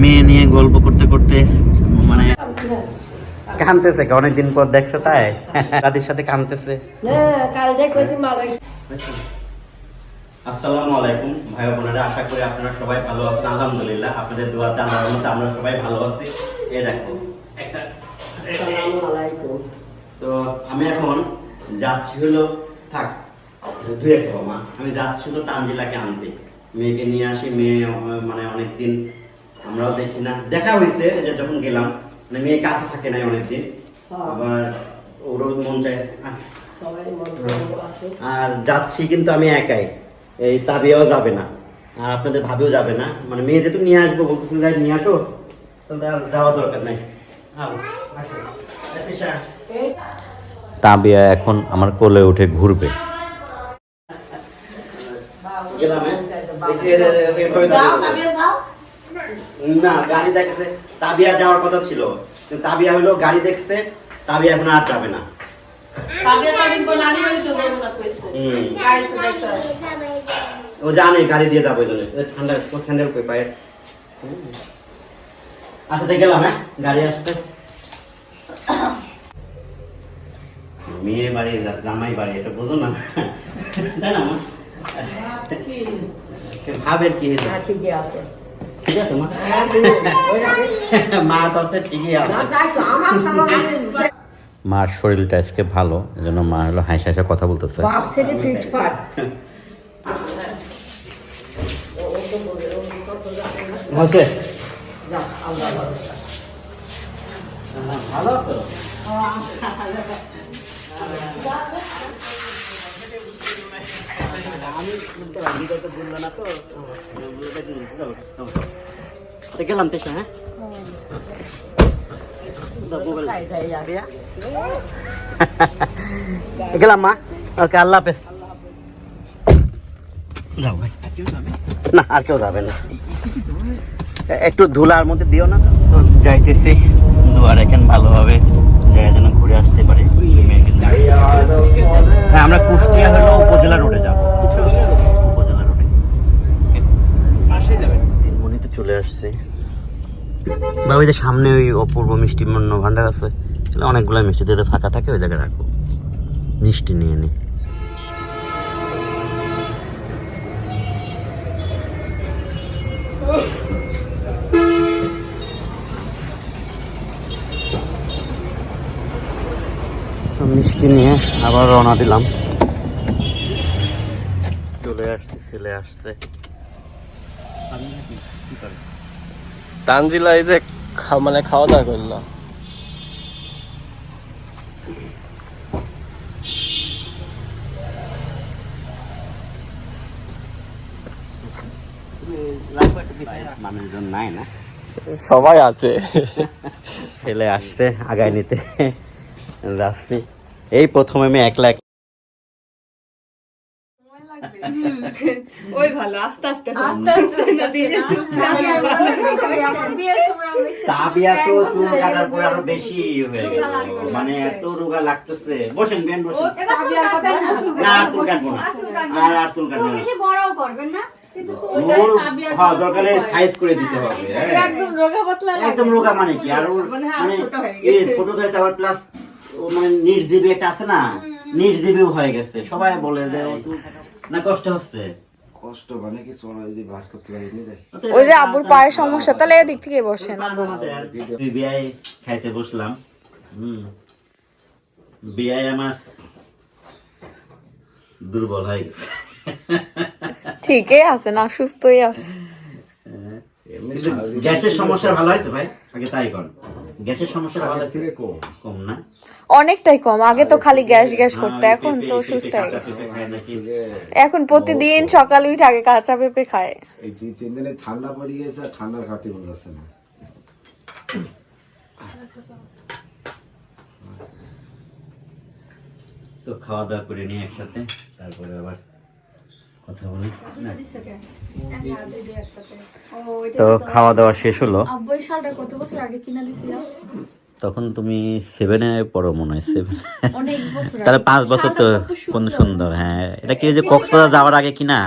মেয়ে নিয়ে গল্প করতে করতে মানে কানতেছে অনেকদিন পর দেখছে তাই? দাদির সাথে কানতেছে আসসালামু আলাইকুম ভাই বোনেরা আশা করি আপনারা সবাই ভালো আছেন আলহামদুলিল্লাহ। আপনাদের দোয়াতে আল্লাহর মধ্যে আমরা সবাই ভালো আছি। এই দেখো একটা তো আমি এখন যাচ্ছি হলো থাক দুই এক মা আমি যাচ্ছি হলো তানজিলাকে আনতে। মেয়েকে নিয়ে আসি মেয়ে মানে অনেকদিন আমরাও দেখি না। দেখা হয়েছে যে যখন গেলাম মানে মেয়ে কাছে থাকে নাই অনেকদিন হ্যাঁ। আবার ওরও মন মন আসো আর যাচ্ছি কিন্তু আমি একাই এই তাবিয়াও যাবে না আর আপনাদের ভাবেও যাবে না। মানে মেয়ে যেহেতু নিয়ে আসব বলতেছে যাই নিয়ে আসো তাহলে আর যাওয়া দরকার নাই। তাবিয়া এখন আমার কোলে উঠে ঘুরবে। গেলাম না গাড়ি দেখেছে তাবিয়া যাওয়ার কথা ছিল। তাবিয়া হলো গাড়ি দেখছে তাবিয়া এখন আর যাবে না। ও জানে গাড়ি দিয়ে যাব ঠান্ডা ও স্যান্ডেল কই পায়ে? আচ্ছা গেলাম হ্যাঁ? গাড়ি আসছে। মেয়ে বাড়ি জামাই বাড়ি এটা বোঝো না। তাই না ভাবের কি? হ্যাঁ, ঠিকই আছে। ঠিক আছে মা? হ্যাঁ? মা কাছে ঠিকই না, আছে তাই তো, আমার সামনে মার শরীরটা আজকে ভালো এজন্য মা হলো হাসি হাসি কথা বলতেছে। বাপ ছেলে ফিটফাট হচ্ছে যাও আল্লাহ ভরসা। ভালো তো। গেলাম তেসা হ্যাঁ। গেলাম মা। ওকে আল্লাহ হাফেজ। যাও ভাই। না আর কেউ যাবে না। একটু ধুলার মধ্যে দিও না। যাইতেছি। দুয়ার এখন ভালোভাবে যাই যেন ঘুরে আসতে পারি হ্যাঁ আমরা কুষ্টিয়া হলো উপজেলা রোডে যাব। উপজেলা রোডে। তিনমণি তো চলে আসছে। বা ওই যে সামনে ওই অপূর্ব মিষ্টি মন্য ভান্ডার আছে অনেকগুলো মিষ্টি যদি ফাঁকা থাকে ওই জায়গায় রাখো। মিষ্টি নিয়ে নি। তো নিয়ে আবার রওনা দিলাম। চলে আসছে ছেলে আসছে। তানজিলা এই যে মানে খাওয়া দাওয়া করল মানুষজন নাই না? সবাই আছে। ছেলে আসছে আগায় নিতে। যাচ্ছি। এই প্রথমে আমি একলা এক- ওই ভালো আস্তে আস্তে আস্তে আস্তে হইতাছে না? বিয়ের সময় আমরা দেখছি, তাবিয়া তো চুল বছরের কাটার পরে আরও বেশি হয়ে গেল মানে এত রোগা লাগতেছে। বসেন বেন না, আর চুল কাটবো না। আর আর চুল কাটবো বড়ও করবেন হ্যাঁ হ্যাঁ। একদম রোগা পাতলা একদম রোগা মানে কি? আর মানে মানে ছোট হয়ে গেছে। আবার প্লাস মানে নির্জীবী একটা আছে না নির্জীবীও হয়ে গেছে। সবাই বলে যে না কষ্ট হচ্ছে? কষ্ট মানে কি চলো যদি বাস করতে পারি ওই যে আব্বুর পায়ের সমস্যা তাহলে এদিক থেকে বসেন। তুই বিয়ায় খাইতে বসলাম। হুম। বিয়ায় আমার দুর্বল হয়ে গেছে। ঠিকই আছে না সুস্থই আছে। গ্যাসের সমস্যা ভালো হয়েছে ভাই? আগে তাই কর। গ্যাসের সমস্যা ভালো থেকে কম। কম না? অনেকটাই কম। আগে তো খালি গ্যাস গ্যাস করতে। হ্যাঁ, এখন তো সুস্থ হয়ে গেছে। এখন প্রতিদিন সকালে উঠে আগে কাঁচা পেঁপে খায়। এই দুই তিন দিনে ঠান্ডা পড়ে গেছে আর ঠান্ডা খাতে মনে যাচ্ছে না। তো খাওয়া দাওয়া করে নিয়ে একসাথে তারপরে আবার কথা বলি তো খাওয়া দাওয়া শেষ হলো। আব্বু এই শালটা কত বছর আগে কিনা দিছিলাম? তখন তুমি সেভেনে পড়ো মনে হয় সেভেন তাহলে পাঁচ বছর তো কোন সুন্দর হ্যাঁ। এটা কি যে কক্সবাজার যাওয়ার আগে কিনা?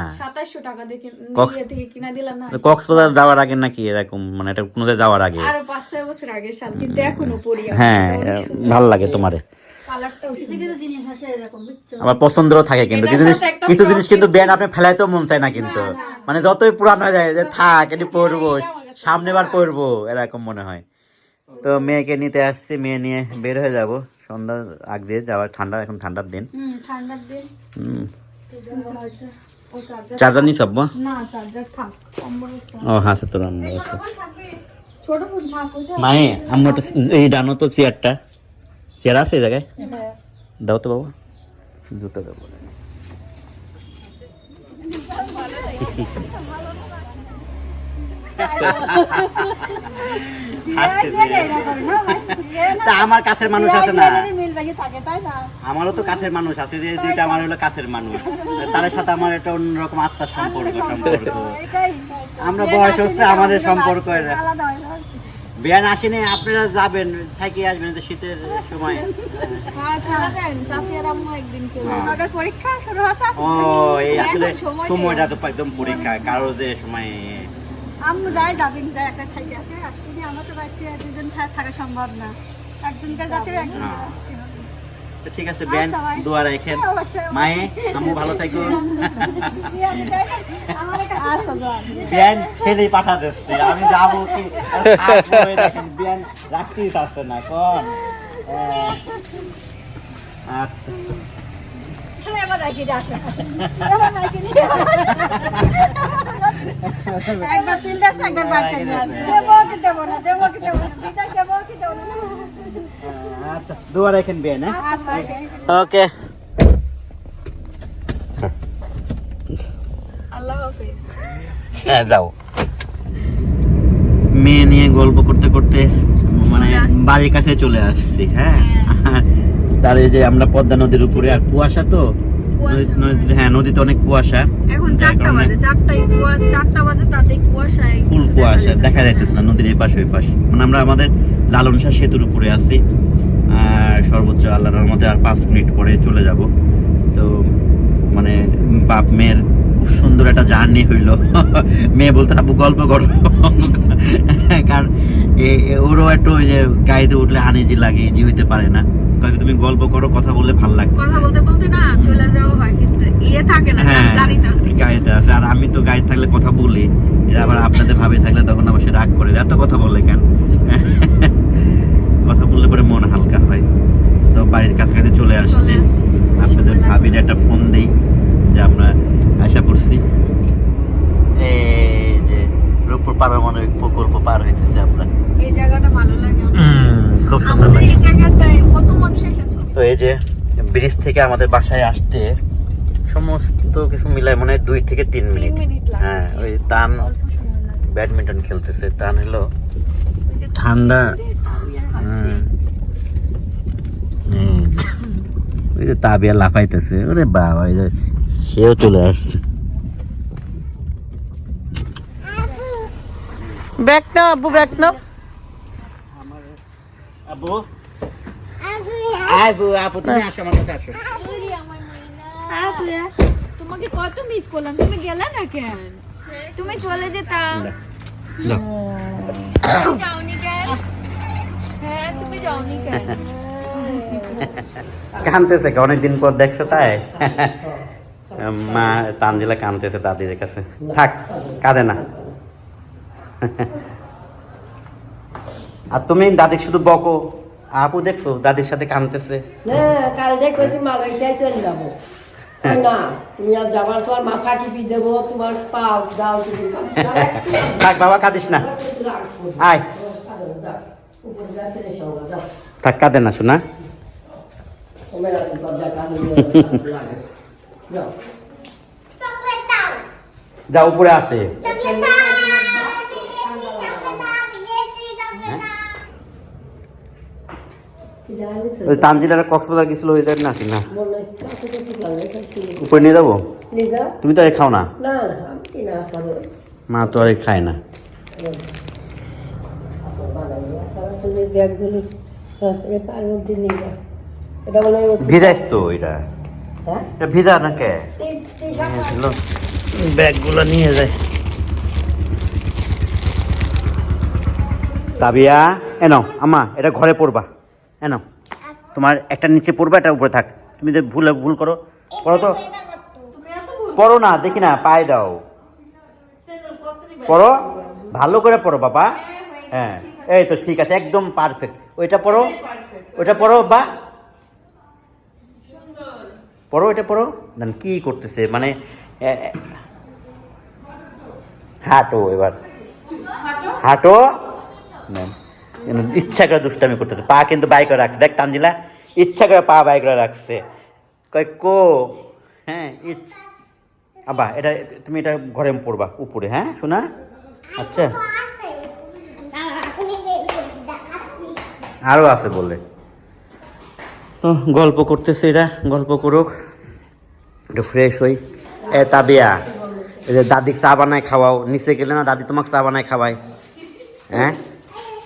না। কক্সবাজার যাওয়ার আগে নাকি এরকম মানে এটা কোনো জায়গায় যাওয়ার আগে? আরও পাঁচ ছয় বছর আগের সাল কিন্তু এখনও পড়ি। আমি। হ্যাঁ ভালো লাগে তোমারে। কালারটাও কিছু কিছু জিনিস আসে এরকম বুঝছ? আবার পছন্দও থাকে কিন্তু। কিছু জিনিস কিছু জিনিস কিন্তু ব্যান্ড আপনি ফেলাইতেও মন চায় না কিন্তু। মানে যতই পুরানো হয়ে যায় যে থাক এটি পরবো সামনে বার পরবো এরকম মনে হয়। তো মেয়েকে নিতে আসছি মেয়ে নিয়ে বের হয়ে যাব। সন্ধ্যা আগ দিয়ে যাওয়ার ঠান্ডা এখন ঠান্ডার দিন। হুম ঠান্ডার দিন। হুম। ও চার্জার চার্জার নিয়ে সব না চার্জার থাক। কম্বল একটা। ও হ্যাঁ তোর আম্মু ছোট ফোন থাক মায়ে আম্মু একটা এই ডানো তো চেয়ারটা চেয়ার আছে এই জায়গায়? দাও তো বাবা। জুতো দেবো। তা আমার কাছের মানুষ আছে না। মিল বাকি থাকে তাই না? আমারও তো কাছের মানুষ আছে যে দুইটা আমার হলো কাছের মানুষ। তাদের সাথে আমার একটা অন্যরকম আত্মার সম্পর্ক সম্পর্ক। এটাই। আমরা বয়স হচ্ছে আমাদের সম্পর্ক হয় বিয়ান আসেনি আপনারা যাবেন থাকি আসবেন শীতের সময় হ্যাঁ চলে যান চাচি আর আম্মু একদিন চলে হ্যাঁ। পরীক্ষা শুরু ও এই আসলে। সময়টা তো একদম পরীক্ষা কারও যে সময় আম্মু যাই যাবেন যাই একটা থাকি আসে আসলে আমার তো বাড়িতে দুজন ছাড়া থাকা সম্ভব না একজনটা যাতে একজন হ্যাঁ। ঠিক আছে বিয়ান আচ্ছা দোয়া রাখেন। মায়ে আম্মু ভালো থাকো আচ্ছা যান বিয়ান ছেলেই পাঠা দিচ্ছে। আমি যাব কি? থাকব, এই রাখতেই চাচ্ছে না কোন? আচ্ছা। তাহলে এবার রাখি আসেন এবার রাখি একবার তিন দাস একবার বার করে দেবো কি দেবো না দেবো কি দেবো না দিদা দেবো কি দেবো না। আচ্ছা হ্যাঁ আচ্ছা ওকে। আল্লাহ হাফেজ। হ্যাঁ যাও। মেয়ে নিয়ে গল্প করতে করতে মানে বাড়ির কাছে চলে আসছি হ্যাঁ? তার এই যে আমরা পদ্মা নদীর উপরে আর কুয়াশা তো হ্যাঁ নদীতে অনেক কুয়াশা। এখন চারটা বাজে চারটায় কুয়াশা চারটা বাজে তাতেই কুয়াশায় ফুল কুয়াশা দেখা যাইতেছে না নদীর এই পাশে ওই পাশে মানে আমরা আমাদের লালন শাহ সেতুর উপরে আছি। আর সর্বোচ্চ আল্লাহর রহমতে আর পাঁচ মিনিট পরে চলে যাব। তো মানে বাপ মেয়ের খুব সুন্দর একটা জার্নি হইল। মেয়ে বলতে আপু গল্প করো। কারণ ওরও একটু ওই যে গাড়িতে উঠলে আনিজি লাগে জি হইতে পারে না। কয়েক তুমি গল্প করো কথা বললে ভালো লাগছে কথা বলতে বলতে না চলে যাওয়া হয় কিন্তু ইয়ে থাকে না হ্যাঁ গাড়িতে আছে। গাড়িতে আছে। আর আমি তো গাড়ি থাকলে কথা বলি এরা আবার আপনাদের ভাবে থাকলে তখন আবার সে রাগ করে এত কথা বলে কেন? কথা বললে পরে মন হালকা হয়। তো বাড়ির কাছাকাছি চলে আসছি। চলে আপনাদের ভাবির একটা ফোন দেই যে আমরা আশা করছি। এই পারমাণবিক প্রকল্প পার হইতেছে আমরা। এই জায়গাটা ভালো লাগে খুব সুন্দর লাগে এই জায়গাটায় কত মানুষ এসে ছবি। তো এই যে ব্রিজ থেকে আমাদের বাসায় আসতে সমস্ত কিছু মিলায় মনে হয় দুই থেকে তিন মিনিট। মিনিট হ্যাঁ ওই তান অল্প সময় লাগে। ব্যাডমিন্টন খেলতেছে। তান হলো ঠান্ডা। ওই যে তাবিয়া লাফাইতেছে। ওরে বাবা এই যে সেও চলে আসছে। ব্যাগ নাও আব্বু ব্যাগ নাও। আবু আবু আপু তুমি আসো আমার কাছে আসো। আপুয়া, তোমাকে কত মিস করলাম তুমি গেলে না কেন? তুমি চলে যেতা। যাওনি কেন? হ্যাঁ তুমি যাওনি কেন? কানতেছে অনেকদিন পর দেখছে তাই? মা তানজিলা কানতেছে দাদির কাছে। থাক কাঁদে না। আর তুমি দাদি শুধু বকো। আপু দেখছ দাদির সাথে কানতেছে? না কাল যে কইছি মালয়েশিয়ায় চলে যাব। কই না তুমি আজ যাবার তোমার মাথা টিপি দেবো তোমার পাও দাও তুমি থাক বাবা কাঁদিস না। আয়। থাক কাঁদে না শোনা। আর যা উপরে আসে কি জানি তো ওই তানজিলার কক্সবাজার গেছিল ওই জায়গায় না। থাকি উপরে নিয়ে যাব? তুমি তো আর খাও না? না না না মা তো আর খায় না। এটা ভিজাইস তো ভিজা না কে? ব্যাগগুলো নিয়ে যায়। তাবিয়া এনো আমা এটা ঘরে পড়বা এনো তোমার একটা নিচে পড়বে একটা উপরে থাক। তুমি যে ভুল ভুল করো। পড়ো তো। পড়ো না দেখি না পায়ে দাও। পড়ো। ভালো করে পড়ো বাবা। হ্যাঁ এই তো ঠিক আছে একদম পারফেক্ট ওইটা পড়ো। ওইটা পড়ো বা। পড়ো এটা পড়ো। না কি করতেছে মানে হাঁটো এবার। হাঁটো? না, কিন্তু ইচ্ছা করে দুষ্টামি করতেছে। পা কিন্তু বাই করে রাখছে। দেখ তানজিলা, ইচ্ছা করে পা বাই করে রাখছে। কয়, কো? হ্যাঁ আবা এটা তুমি এটা ঘরে পড়বা, উপরে হ্যাঁ? শোনা? আচ্ছা। আরও আছে বলে। তো গল্প করতেছে এরা, গল্প করুক। একটু ফ্রেশ হই। এ, তাবিয়া, এই যে দাদি চা বানায় খাওয়াও। নিচে গেলে না, দাদি তোমাকে চা বানায় খাওয়ায়। হ্যাঁ?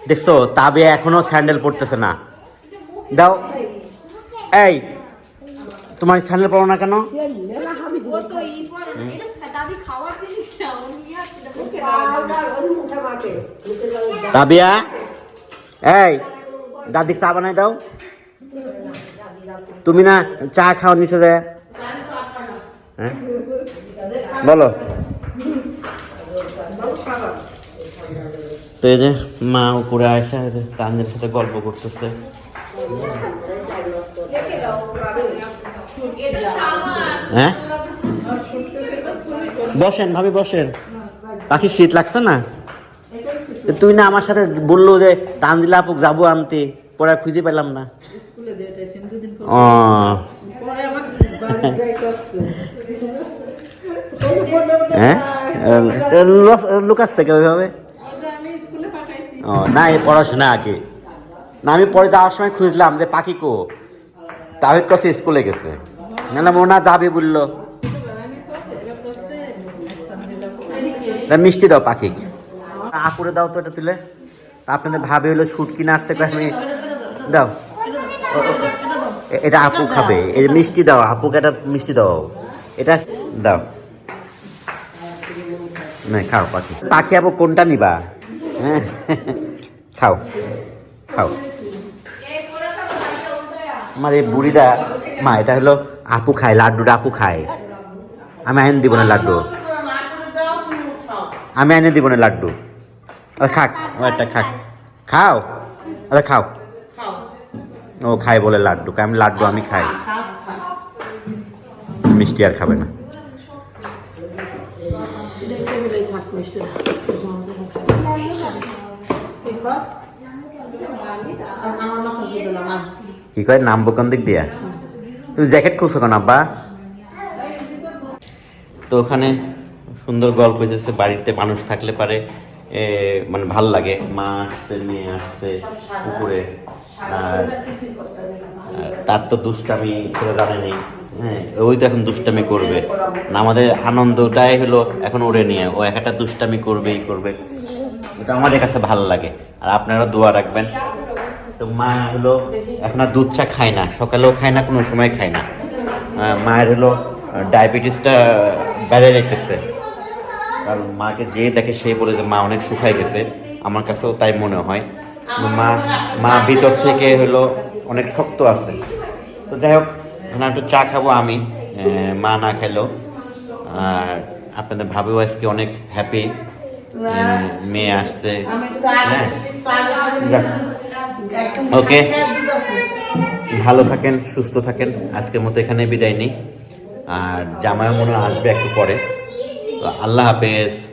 দেখছ তাবিয়া এখনও স্যান্ডেল পরতেছে না। দাও। এই, তোমার স্যান্ডেল পরো না কেন। তাবিয়া, এই দাদি চা বানায় দাও। তুমি না চা খাও নিচে যায় হ্যাঁ? বলো। তো এই যে মা উপরে আসে এই যে তানজির সাথে গল্প করতেছে। হ্যাঁ? বসেন ভাবি বসেন। পাখি শীত লাগছে না? তুই না আমার সাথে বলল যে তানজিলা আপুক যাব আনতে পরে খুঁজে পেলাম না। ও। হ্যাঁ? লুকাচ্ছে কেউ ওইভাবে ও, না পড়াশোনা আগে না, আমি পরে যাওয়ার সময় খুঁজলাম যে পাখি কো। তাহিদ কাছে স্কুলে গেছে। না মোনা যাবে বলল। মিষ্টি দাও পাখি। আপুরে দাও তো এটা তুলে। আপনাদের ভাবে হলো শুট কিনে আসছে আমি দাও। এটা আপু খাবে। এই মিষ্টি দাও, আপুকে একটা মিষ্টি দাও। এটা দাও। না, খাও পাখি। পাখি আপু কোনটা নিবা? খাও খাও। আমার এই বুড়িটা, মা, এটা হলো আপু খায়, লাড্ডুটা আপু খায়। আমি আইন দিব না লাড্ডু। আমি আইনে দিব না লাড্ডু। আচ্ছা খাক ও একটা খাক। খাও আচ্ছা খাও। ও খাই বলে লাড্ডু আমি লাড্ডু, আমি খাই। মিষ্টি আর খাবে না। কি কয় নামবো দিক দিয়া? তুমি জ্যাকেট খুলছো কেন, আব্বা? তো ওখানে সুন্দর গল্প হয়েছে বাড়িতে মানুষ থাকলে পারে মানে ভালো লাগে। মা আসছে, মেয়ে আসছে, পুকুরে। আর তার তো দুষ্টামি করে জানেনি হ্যাঁ ওই তো এখন দুষ্টামি করবে। আমাদের আনন্দটাই হলো এখন ওরে নিয়ে। ও একটা দুষ্টামি করবেই করবে। ওটা আমাদের কাছে ভালো লাগে। আর আপনারা দোয়া রাখবেন। তো মা হলো, এখন আর দুধ চা খায় না, সকালেও খায় না, কোনো সময় খায় না। মায়ের হলো ডায়াবেটিসটা বেড়ে রেখেছে কারণ মাকে যে দেখে সে বলে যে, মা অনেক শুকায় গেছে। আমার কাছেও তাই মনে হয়। মা মা ভিতর থেকে হলো অনেক শক্ত আছে। তো যাই হোক, এখন একটু চা খাব আমি। মা না খেলো আর আপনাদের ভাবিও আজকে অনেক হ্যাপি মেয়ে আসছে হ্যাঁ। ওকে ভালো থাকেন সুস্থ থাকেন। আজকের মতো এখানে বিদায় নেই। আর জামায় মনে আসবে একটু পরে। তো আল্লাহ হাফেজ।